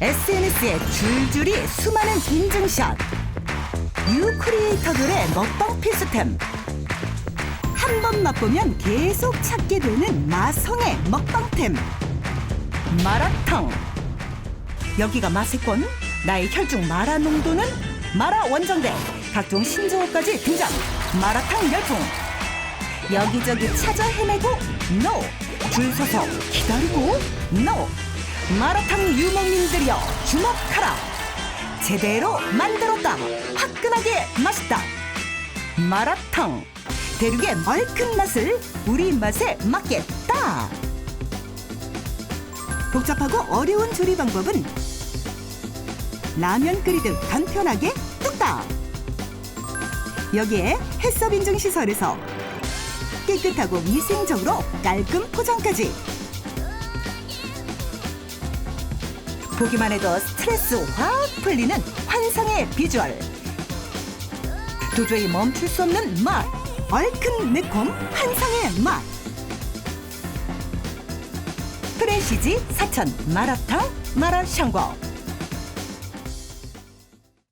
SNS에 줄줄이 수많은 인증샷. 뉴 크리에이터들의 먹방 필수템. 한 번 맛보면 계속 찾게 되는 마성의 먹방템. 마라탕. 여기가 맛의권. 나의 혈중 마라 농도는 마라 원정대. 각종 신조어까지 등장. 마라탕 열풍. 여기저기 찾아 헤매고 NO. 줄 서서 기다리고 NO. 마라탕 유목민들이여 주목하라. 제대로 만들었다. 화끈하게 맛있다. 마라탕. 대륙의 멀큰 맛을 우리 입맛에 맞겠다. 복잡하고 어려운 조리 방법은 라면 끓이듯 간편하게 뚝딱. 여기에 해썹 인증 시설에서 깨끗하고 위생적으로 깔끔 포장까지. 보기만 해도 스트레스 확 풀리는 환상의 비주얼. 도저히 멈출 수 없는 맛. 얼큰 매콤 환상의 맛. 프렌시지 사천 마라탕 마라샹궈